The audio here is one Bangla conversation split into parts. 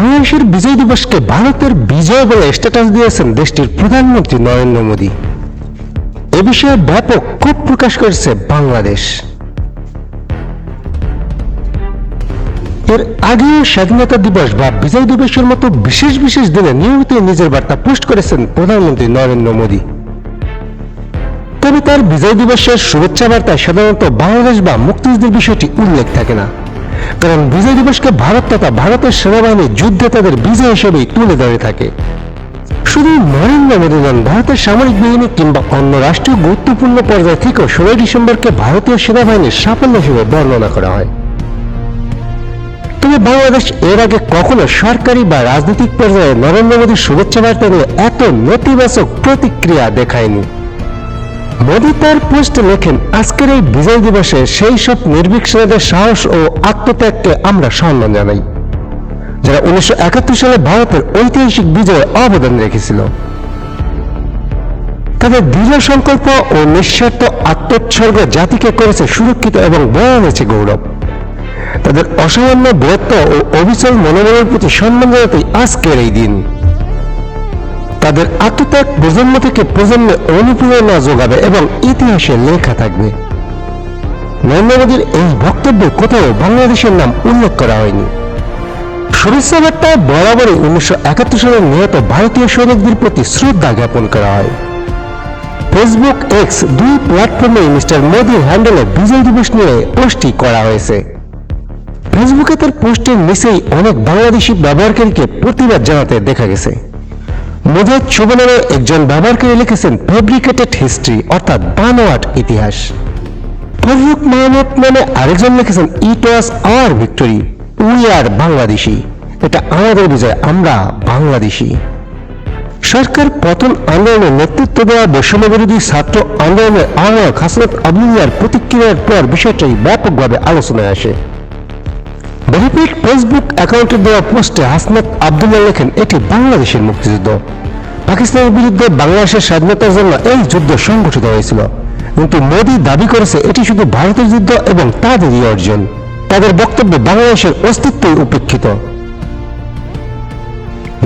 বাংলাদেশের বিজয় দিবসকে ভারতের বিজয় বলে স্ট্যাটাস দিয়েছেন দেশটির প্রধানমন্ত্রী নরেন্দ্র মোদী। এ বিষয়ে ব্যাপক ক্ষোভ প্রকাশ করেছে বাংলাদেশ। এর আগেও স্বাধীনতা দিবস বা বিজয় দিবসের মতো বিশেষ বিশেষ দিনে নিয়মিত নিজের বার্তা পোস্ট করেছেন প্রধানমন্ত্রী নরেন্দ্র মোদী। তবে তার বিজয় দিবসের শুভেচ্ছা বার্তায় সাধারণত বাংলাদেশ বা মুক্তিযুদ্ধের বিষয়টি উল্লেখ থাকে না। কারণ বিজয় দিবসকে ভারত তথা ভারতের সেনাবাহিনী যুদ্ধে তাদের বিজয় হিসেবেই তুলে ধরে থাকে। শুধু নরেন্দ্র মোদী নন, ভারতের সামরিক বাহিনী কিংবা অন্য রাষ্ট্রীয় গুরুত্বপূর্ণ পর্যায় থেকেও ষোলোই ডিসেম্বরকে ভারতীয় সেনাবাহিনীর সাফল্য হিসেবে বর্ণনা করা হয়। তবে বাংলাদেশ এর আগে কখনো সরকারি বা রাজনৈতিক পর্যায়ে নরেন্দ্র মোদীর শুভেচ্ছা বার্তা নিয়ে এত নেতিবাচক প্রতিক্রিয়া দেখায়নি। মোদী তার পোস্টে লেখেন, আজকের এই বিজয় দিবসে সেই সব নির্ভীক সেনাদের সাহস ও আত্মত্যাগকে আমরা সম্মান জানাই। যারা উনিশশো একাত্তর সালে ভারতের ঐতিহাসিক বিজয়ে অবদান রেখেছিল। তাদের দৃঢ় সংকল্প ও নিঃস্বার্থ আত্মোৎসর্গ জাতিকে করেছে সুরক্ষিত এবং বয়ে এনেছে গৌরব। তাদের অসামান্য বীরত্ব ও অবিচল মনোবলের প্রতি সম্মান জানাতেই আজকের এই দিন। তাদের আত্মত্যাগ প্রজন্ম থেকে প্রজন্মে অনুপ্রেরণা যোগাবে এবং ইতিহাসে লেখা থাকবে। নরেন্দ্র এই বক্তব্যে কোথাও বাংলাদেশের নাম উল্লেখ করা হয়নি। বার্তায় বরাবরই উনিশশো একাত্তর সালে নিহত ভারতীয় সৈনিকদের প্রতি শ্রদ্ধা জ্ঞাপন করা হয়। ফেসবুক এক্স দুই প্ল্যাটফর্মে মিস্টার মোদীর হ্যান্ডেলে বিজয় দিবস নিয়ে পোস্টটি করা হয়েছে। ফেসবুকে তার পোস্টের নিচেই অনেক বাংলাদেশি ব্যবহারকারীকে প্রতিবাদ জানাতে দেখা গেছে। মুজাহিদ শুভ নামে একজন ব্যবহারকারী লিখেছেন ফেব্রিকেটেড হিস্ট্রি অর্থাৎ বানোয়াট ইতিহাস। ফররুক মাহমুদ নামে আরেকজন লিখেছেন it was our victory we are Bangladeshi এটা আমাদের বিজয়, আমরা বাংলাদেশি। সরকার পতন আন্দোলনে নেতৃত্ব দেওয়া বৈষম্য বিরোধী ছাত্র আন্দোলনের আহ্বায়ক হাসরত আবদুল্লার প্রতিক্রিয়ার পর বিষয়টাই ব্যাপকভাবে আলোচনায় আসে। ভেরিফাইড ফেসবুক অ্যাকাউন্টে দেওয়া পোস্টে হাসনাত আবদুল্লাহ লেখেন, এটি বাংলাদেশের মুক্তিযুদ্ধ। পাকিস্তানের বিরুদ্ধে বাংলাদেশের স্বাধীনতার জন্য এই যুদ্ধ সংগঠিত হয়েছিল। কিন্তু মোদী দাবি করেছে, এটি শুধু ভারতের যুদ্ধ এবং তাদেরই অর্জন। তাদের বক্তব্যে বাংলাদেশের অস্তিত্বই উপেক্ষিত।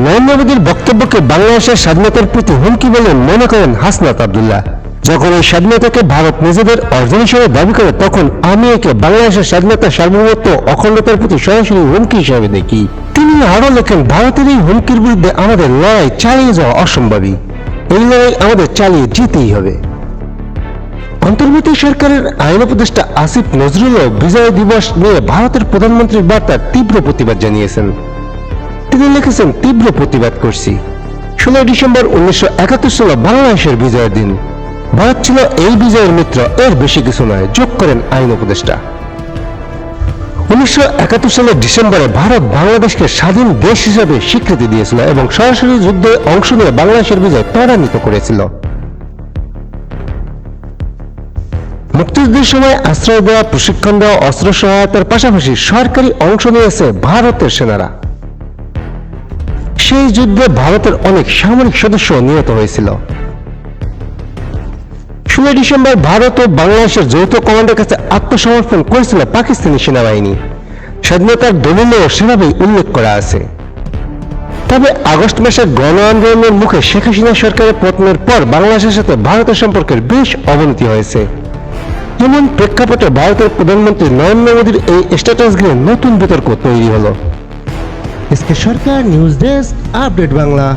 নরেন্দ্র মোদীর বক্তব্যকে বাংলাদেশের স্বাধীনতার প্রতি হুমকি বলে মনে করেন হাসনাত আবদুল্লাহ। যখন এই স্বাধীনতাকে ভারত নিজেদের অর্জন হিসেবে দাবি করে, তখন আমি একে বাংলাদেশের স্বাধীনতা সার্বভৌমত্ব অখণ্ডতার প্রতি সরাসরি হুমকি হিসেবে দেখি। তিনি আরও লেখেন, ভারতের এই হুমকির বিরুদ্ধে আমাদের লড়াই চালিয়ে যাওয়া অসম্ভবই। এই লড়াই আমাদের চালিয়ে যেতেই হবে। অন্তর্বর্তী সরকারের আইন উপদেষ্টা আসিফ নজরুলও বিজয় দিবস নিয়ে ভারতের প্রধানমন্ত্রীর বার্তার তীব্র প্রতিবাদ জানিয়েছেন। তিনি লিখেছেন, তীব্র প্রতিবাদ করছি। ষোলোই ডিসেম্বর উনিশশো একাত্তর সালে বাংলাদেশের বিজয়ের দিন। ভারত ছিল এই বিজয়ের মিত্র, এর বেশি কিছু নয়, যোগ করেন আইন উপদেষ্টা। উনিশশো একাত্তর সালের ডিসেম্বরে ভারত বাংলাদেশকে স্বাধীন দেশ হিসেবে স্বীকৃতি দিয়েছিল এবং সরাসরি যুদ্ধে অংশ নিয়ে বাংলাদেশের বিজয় ত্বরান্বিত করেছিল। মুক্তিযুদ্ধের সময় আশ্রয় দেওয়া, প্রশিক্ষণ দেওয়া, অস্ত্র সহায়তার পাশাপাশি সরকারি অংশ নিয়েছে ভারতের সেনারা। সেই যুদ্ধে ভারতের অনেক সামরিক সদস্য নিহত হয়েছিল। ষোলোই ডিসেম্বর ভারত ও বাংলাদেশের যৌথ কমান্ডের কাছে আত্মসমর্পণ করেছিল পাকিস্তানি সেনাবাহিনী। স্বাধীনতার দলিলেও সেভাবেই উল্লেখ করা আছে। তবে আগস্ট মাসের গণ আন্দোলনের মুখে শেখ হাসিনা সরকারের পতনের পর বাংলাদেশের সাথে ভারতের সম্পর্কের বেশ অবনতি হয়েছে। এমন প্রেক্ষাপটে ভারতের প্রধানমন্ত্রী নরেন্দ্র মোদীর এই স্ট্যাটাস ঘিরে নতুন বিতর্ক তৈরি হলো। সরকার নিউজ ডেস্ক, আপডেট বাংলা।